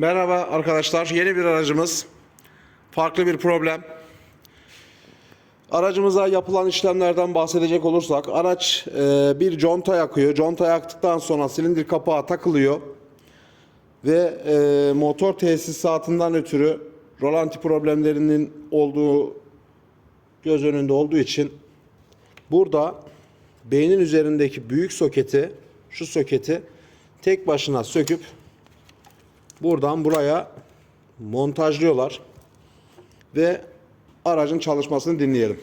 Merhaba arkadaşlar. Yeni bir aracımız. Farklı bir problem. Aracımıza yapılan işlemlerden bahsedecek olursak araç e, bir conta yakıyor. Conta yaktıktan sonra silindir kapağı takılıyor. Ve e, motor tesisatından ötürü rolanti problemlerinin olduğu göz önünde olduğu için burada beynin üzerindeki büyük soketi şu soketi tek başına söküp buradan buraya montajlıyorlar ve aracın çalışmasını dinleyelim.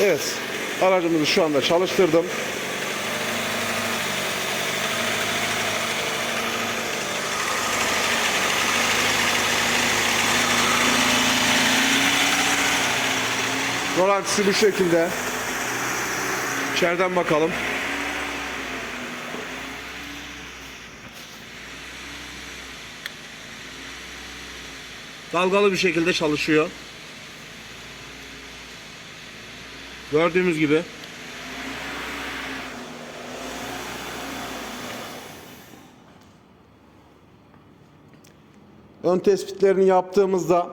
Evet, aracımızı şu anda çalıştırdım. Rolantisi bu şekilde. İçeriden bakalım. Dalgalı bir şekilde çalışıyor. Gördüğümüz gibi. Ön tespitlerini yaptığımızda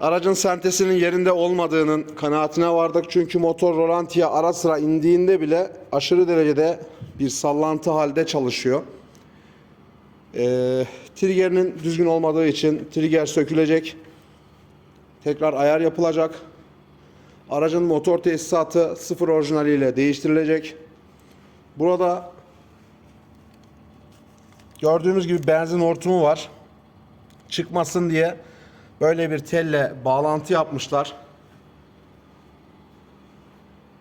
aracın sentesinin yerinde olmadığının kanaatine vardık. Çünkü motor rolantiye ara sıra indiğinde bile aşırı derecede bir sallantı halde çalışıyor. Ee, triggerinin düzgün olmadığı için trigger sökülecek. Tekrar ayar yapılacak. Aracın motor tesisatı sıfır orijinaliyle değiştirilecek. Burada gördüğümüz gibi benzin hortumu var. Çıkmasın diye böyle bir telle bağlantı yapmışlar.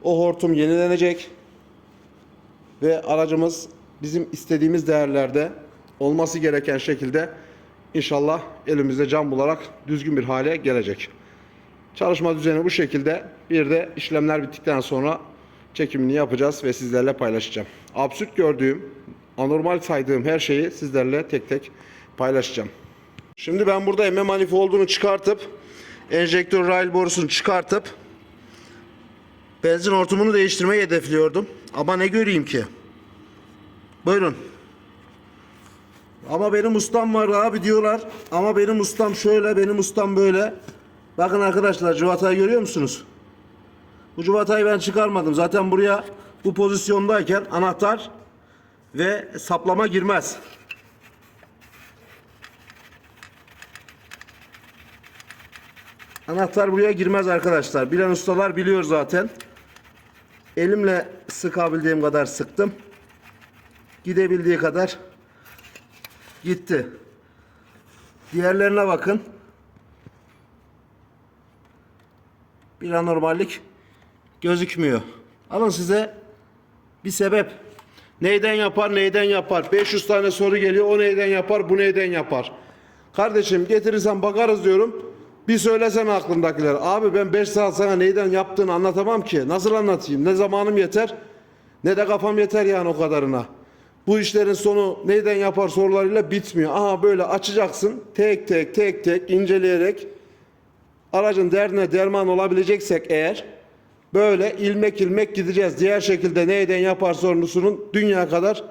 O hortum yenilenecek ve aracımız bizim istediğimiz değerlerde olması gereken şekilde inşallah elimizde cam bularak düzgün bir hale gelecek. Çalışma düzeni bu şekilde. Bir de işlemler bittikten sonra çekimini yapacağız ve sizlerle paylaşacağım. Absürt gördüğüm, anormal saydığım her şeyi sizlerle tek tek paylaşacağım. Şimdi ben burada emme manifoldunu çıkartıp enjektör rail borusunu çıkartıp benzin hortumunu değiştirmeyi hedefliyordum. Ama ne göreyim ki? Buyurun. Ama benim ustam var abi diyorlar. Ama benim ustam şöyle, benim ustam böyle. Bakın arkadaşlar cıvatayı görüyor musunuz? Bu cıvatayı ben çıkarmadım. Zaten buraya bu pozisyondayken anahtar ve saplama girmez. Anahtar buraya girmez arkadaşlar. Bilen ustalar biliyor zaten. Elimle sıkabildiğim kadar sıktım. Gidebildiği kadar gitti. Diğerlerine bakın. Bir anormallik gözükmüyor. Alın size bir sebep. Neyden yapar, neyden yapar? 500 tane soru geliyor. O neyden yapar, bu neyden yapar? Kardeşim getirirsen bakarız diyorum. Bir söylesen aklındakiler. Abi ben 5 saat sana neyden yaptığını anlatamam ki. Nasıl anlatayım? Ne zamanım yeter, ne de kafam yeter yani o kadarına. Bu işlerin sonu neyden yapar sorularıyla bitmiyor. Aha böyle açacaksın. Tek tek tek tek inceleyerek aracın derdine derman olabileceksek eğer böyle ilmek ilmek gideceğiz. Diğer şekilde neyden yapar sorusunun dünya kadar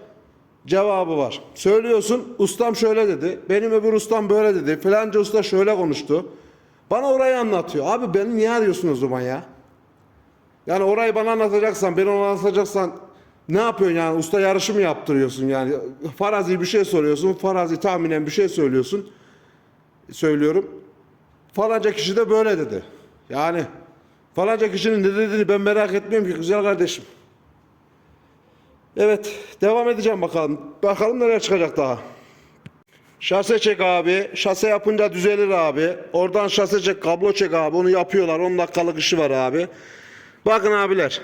cevabı var. Söylüyorsun ustam şöyle dedi. Benim öbür ustam böyle dedi. Filanca usta şöyle konuştu. Bana orayı anlatıyor. Abi beni niye arıyorsun o zaman ya? Yani orayı bana anlatacaksan, beni ona anlatacaksan ne yapıyorsun yani? Usta yarışı mı yaptırıyorsun yani? Farazi bir şey soruyorsun, farazi tahminen bir şey söylüyorsun. Söylüyorum. Falanca kişi de böyle dedi. Yani falanca kişinin ne dediğini ben merak etmiyorum ki güzel kardeşim. Evet, devam edeceğim bakalım. Bakalım neler çıkacak daha. Şase çek abi. Şase yapınca düzelir abi. Oradan şase çek, kablo çek abi. Onu yapıyorlar. 10 dakikalık işi var abi. Bakın abiler.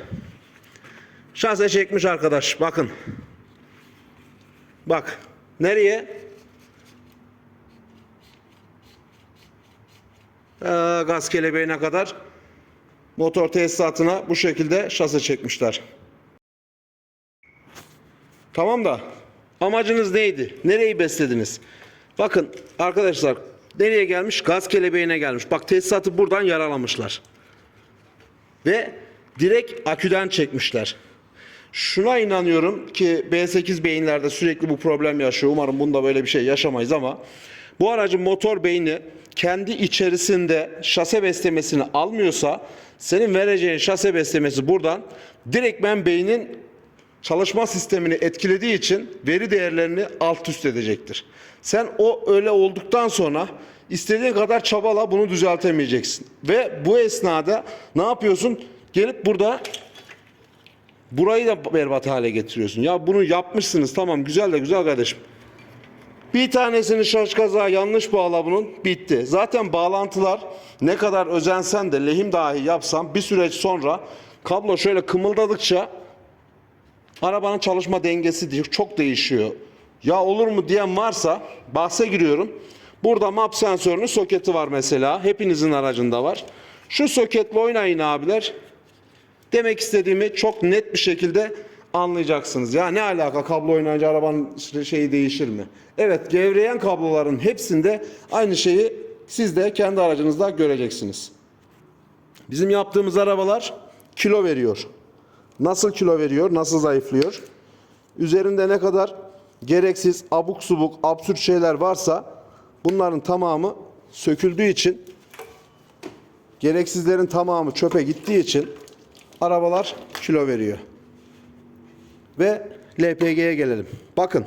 Şase çekmiş arkadaş. Bakın. Bak. Nereye? Ee, gaz kelebeğine kadar motor tesisatına bu şekilde şase çekmişler. Tamam da amacınız neydi? Nereyi beslediniz? Bakın arkadaşlar nereye gelmiş? Gaz kelebeğine gelmiş. Bak tesisatı buradan yaralamışlar. Ve direkt aküden çekmişler. Şuna inanıyorum ki B8 beyinlerde sürekli bu problem yaşıyor. Umarım bunda böyle bir şey yaşamayız ama bu aracın motor beyni kendi içerisinde şase beslemesini almıyorsa senin vereceğin şase beslemesi buradan direktmen beynin çalışma sistemini etkilediği için veri değerlerini alt üst edecektir. Sen o öyle olduktan sonra istediğin kadar çabala bunu düzeltemeyeceksin. Ve bu esnada ne yapıyorsun? Gelip burada burayı da berbat hale getiriyorsun. Ya bunu yapmışsınız tamam güzel de güzel kardeşim. Bir tanesini şaş kaza yanlış bağla bunun bitti. Zaten bağlantılar ne kadar özensen de lehim dahi yapsan bir süreç sonra kablo şöyle kımıldadıkça arabanın çalışma dengesi çok değişiyor. Ya olur mu diyen varsa bahse giriyorum. Burada map sensörünün soketi var mesela. Hepinizin aracında var. Şu soketle oynayın abiler. Demek istediğimi çok net bir şekilde anlayacaksınız. Ya ne alaka kablo oynayınca arabanın şeyi değişir mi? Evet gevreyen kabloların hepsinde aynı şeyi siz de kendi aracınızda göreceksiniz. Bizim yaptığımız arabalar kilo veriyor. Nasıl kilo veriyor, nasıl zayıflıyor? Üzerinde ne kadar gereksiz, abuk subuk, absürt şeyler varsa bunların tamamı söküldüğü için gereksizlerin tamamı çöpe gittiği için arabalar kilo veriyor. Ve LPG'ye gelelim. Bakın.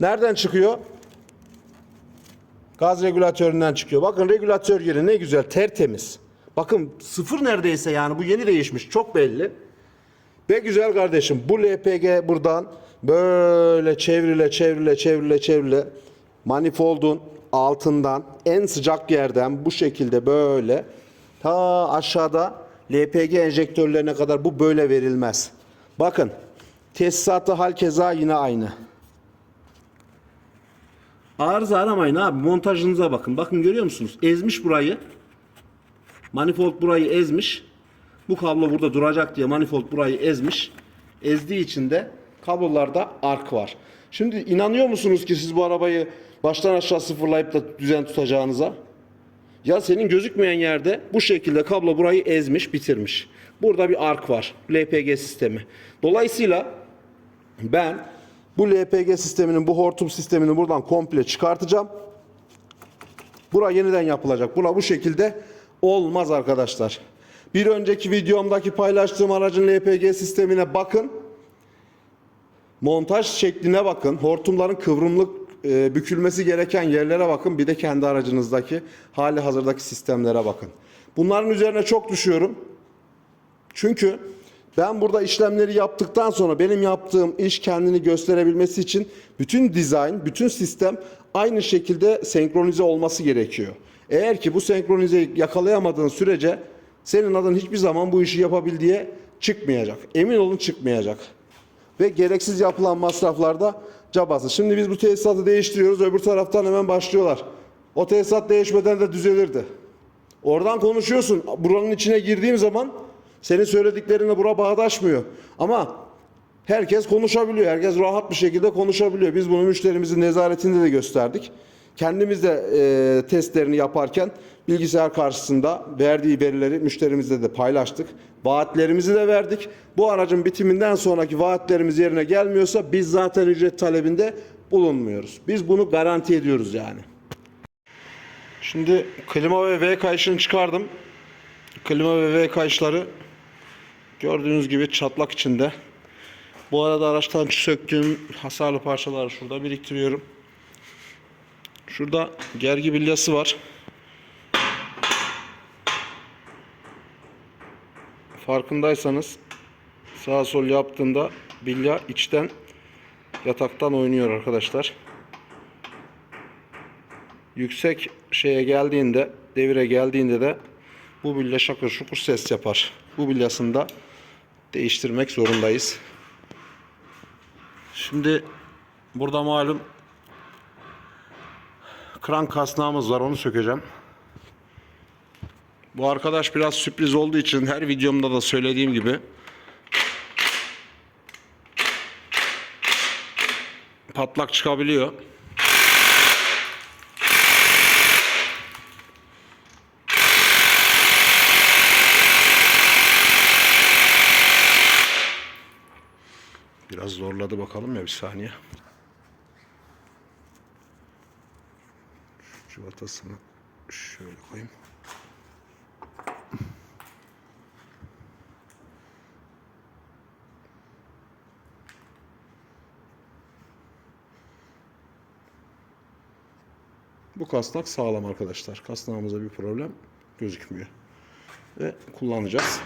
Nereden çıkıyor? Gaz regülatöründen çıkıyor. Bakın regülatör yeri ne güzel, tertemiz. Bakın sıfır neredeyse yani bu yeni değişmiş. Çok belli. Ve güzel kardeşim bu LPG buradan böyle çevrile çevrile çevrile çevrile manifoldun altından en sıcak yerden bu şekilde böyle ta aşağıda LPG enjektörlerine kadar bu böyle verilmez. Bakın tesisatı hal keza yine aynı. Arıza aramayın abi montajınıza bakın. Bakın görüyor musunuz? Ezmiş burayı. Manifold burayı ezmiş. Bu kablo burada duracak diye manifold burayı ezmiş. Ezdiği için de kablolarda ark var. Şimdi inanıyor musunuz ki siz bu arabayı baştan aşağı sıfırlayıp da düzen tutacağınıza? Ya senin gözükmeyen yerde bu şekilde kablo burayı ezmiş, bitirmiş. Burada bir ark var. LPG sistemi. Dolayısıyla ben bu LPG sisteminin, bu hortum sistemini buradan komple çıkartacağım. Bura yeniden yapılacak. Bura bu şekilde olmaz arkadaşlar. Bir önceki videomdaki paylaştığım aracın LPG sistemine bakın. Montaj şekline bakın. Hortumların kıvrımlık e, bükülmesi gereken yerlere bakın. Bir de kendi aracınızdaki hali hazırdaki sistemlere bakın. Bunların üzerine çok düşüyorum. Çünkü ben burada işlemleri yaptıktan sonra benim yaptığım iş kendini gösterebilmesi için bütün dizayn, bütün sistem aynı şekilde senkronize olması gerekiyor. Eğer ki bu senkronizeyi yakalayamadığın sürece senin adın hiçbir zaman bu işi yapabildiğe çıkmayacak. Emin olun çıkmayacak. Ve gereksiz yapılan masraflarda cabası. Şimdi biz bu tesisatı değiştiriyoruz. Öbür taraftan hemen başlıyorlar. O tesisat değişmeden de düzelirdi. Oradan konuşuyorsun. Buranın içine girdiğim zaman senin söylediklerinle bura bağdaşmıyor. Ama herkes konuşabiliyor. Herkes rahat bir şekilde konuşabiliyor. Biz bunu müşterimizin nezaretinde de gösterdik. Kendimiz de e, testlerini yaparken bilgisayar karşısında verdiği verileri müşterimizle de paylaştık. Vaatlerimizi de verdik. Bu aracın bitiminden sonraki vaatlerimiz yerine gelmiyorsa biz zaten ücret talebinde bulunmuyoruz. Biz bunu garanti ediyoruz yani. Şimdi klima ve V kayışını çıkardım. Klima ve V kayışları gördüğünüz gibi çatlak içinde. Bu arada araçtan söktüğüm hasarlı parçaları şurada biriktiriyorum. Şurada gergi bilyası var. Farkındaysanız sağa sol yaptığında bilya içten yataktan oynuyor arkadaşlar. Yüksek şeye geldiğinde, devire geldiğinde de bu bilya şakır şukur ses yapar. Bu bilyasını da değiştirmek zorundayız. Şimdi burada malum kran kasnağımız var onu sökeceğim. Bu arkadaş biraz sürpriz olduğu için her videomda da söylediğim gibi patlak çıkabiliyor. Biraz zorladı bakalım ya bir saniye. Şu şöyle koyayım. Bu kasnak sağlam arkadaşlar. Kasnağımıza bir problem gözükmüyor. Ve kullanacağız.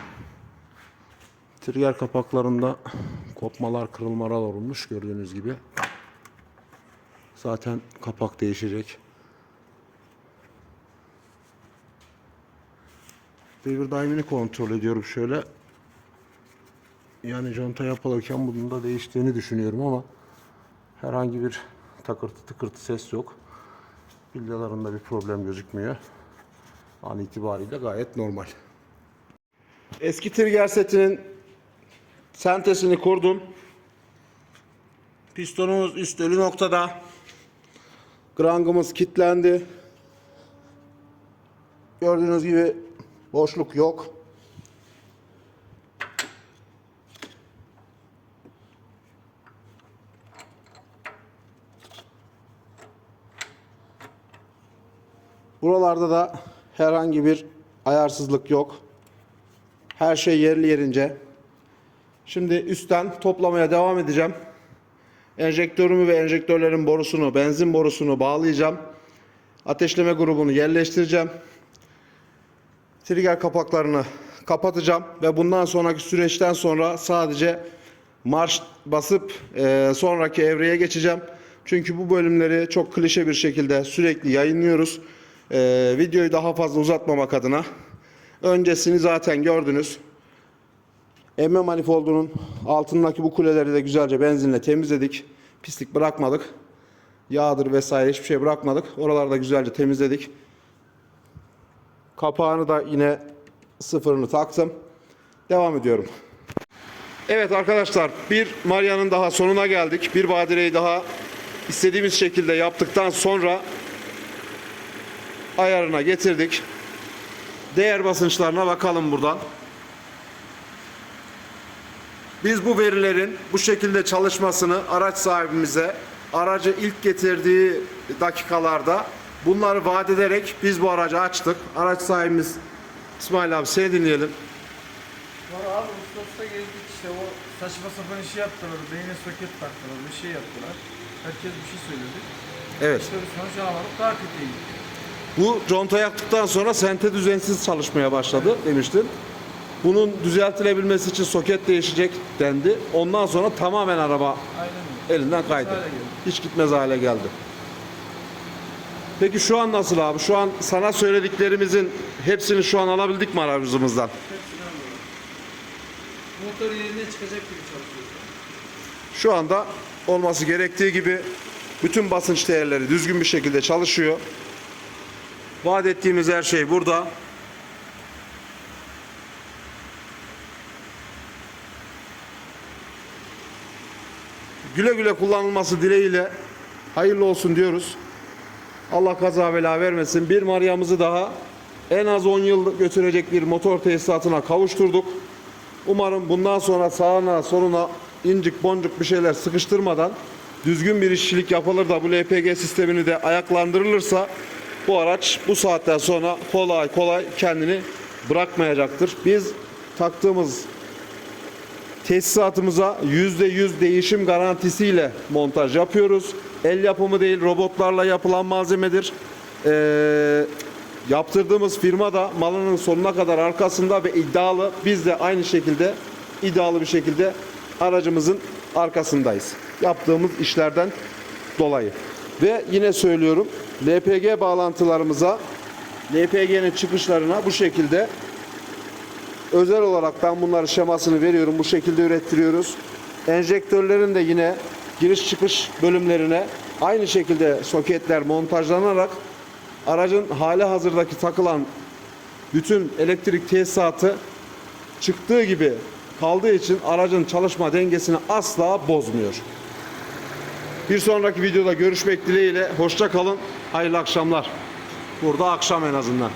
Trigger kapaklarında kopmalar, kırılmalar olmuş gördüğünüz gibi. Zaten kapak değişecek. Devir daimini kontrol ediyorum şöyle. Yani conta yapılırken bunun da değiştiğini düşünüyorum ama herhangi bir takırtı tıkırtı ses yok. Bilyalarında bir problem gözükmüyor. An itibariyle gayet normal. Eski trigger setinin sentesini kurdum. Pistonumuz üst ölü noktada. Grangımız kilitlendi. Gördüğünüz gibi boşluk yok. Buralarda da herhangi bir ayarsızlık yok. Her şey yerli yerince. Şimdi üstten toplamaya devam edeceğim. Enjektörümü ve enjektörlerin borusunu, benzin borusunu bağlayacağım. Ateşleme grubunu yerleştireceğim. Trigger kapaklarını kapatacağım ve bundan sonraki süreçten sonra sadece marş basıp e, sonraki evreye geçeceğim. Çünkü bu bölümleri çok klişe bir şekilde sürekli yayınlıyoruz. E, videoyu daha fazla uzatmamak adına. Öncesini zaten gördünüz. Emme manifoldunun altındaki bu kuleleri de güzelce benzinle temizledik. Pislik bırakmadık. Yağdır vesaire hiçbir şey bırakmadık. Oraları da güzelce temizledik. Kapağını da yine sıfırını taktım. Devam ediyorum. Evet arkadaşlar bir Maria'nın daha sonuna geldik. Bir badireyi daha istediğimiz şekilde yaptıktan sonra ayarına getirdik. Değer basınçlarına bakalım buradan. Biz bu verilerin bu şekilde çalışmasını araç sahibimize aracı ilk getirdiği dakikalarda bunları vaat ederek biz bu aracı açtık. Araç sahibimiz İsmail abi seni dinleyelim. Sonra abi Ustaf'ta geldik işte o saçma sapan işi yaptılar. Beyne soket taktılar, bir şey yaptılar. Herkes bir şey söyledi. Evet. İşte bir sonuç alamadık, daha kötüydü. Bu conta yaktıktan sonra sente düzensiz çalışmaya başladı demiştin. Bunun düzeltilebilmesi için soket değişecek dendi. Ondan sonra tamamen araba Aynen elinden kaydı. Hiç gitmez hale geldi. Peki şu an nasıl abi? Şu an sana söylediklerimizin hepsini şu an alabildik mi aracımızdan? Hepsinden böyle. Motor yerine çıkacak gibi çalışıyor. Şu anda olması gerektiği gibi bütün basınç değerleri düzgün bir şekilde çalışıyor. Vaat ettiğimiz her şey burada. Güle güle kullanılması dileğiyle hayırlı olsun diyoruz. Allah kaza bela vermesin. Bir Maria'mızı daha en az 10 yıl götürecek bir motor tesisatına kavuşturduk. Umarım bundan sonra sağına soluna incik boncuk bir şeyler sıkıştırmadan düzgün bir işçilik yapılır da bu LPG sistemini de ayaklandırılırsa bu araç bu saatten sonra kolay kolay kendini bırakmayacaktır. Biz taktığımız tesisatımıza %100 değişim garantisiyle montaj yapıyoruz. El yapımı değil robotlarla yapılan malzemedir. Ee, yaptırdığımız firma da malının sonuna kadar arkasında ve iddialı. Biz de aynı şekilde iddialı bir şekilde aracımızın arkasındayız. Yaptığımız işlerden dolayı. Ve yine söylüyorum LPG bağlantılarımıza LPG'nin çıkışlarına bu şekilde Özel olarak ben bunları şemasını veriyorum. Bu şekilde ürettiriyoruz. Enjektörlerin de yine giriş çıkış bölümlerine aynı şekilde soketler montajlanarak aracın hali hazırdaki takılan bütün elektrik tesisatı çıktığı gibi kaldığı için aracın çalışma dengesini asla bozmuyor. Bir sonraki videoda görüşmek dileğiyle. Hoşça kalın. Hayırlı akşamlar. Burada akşam en azından.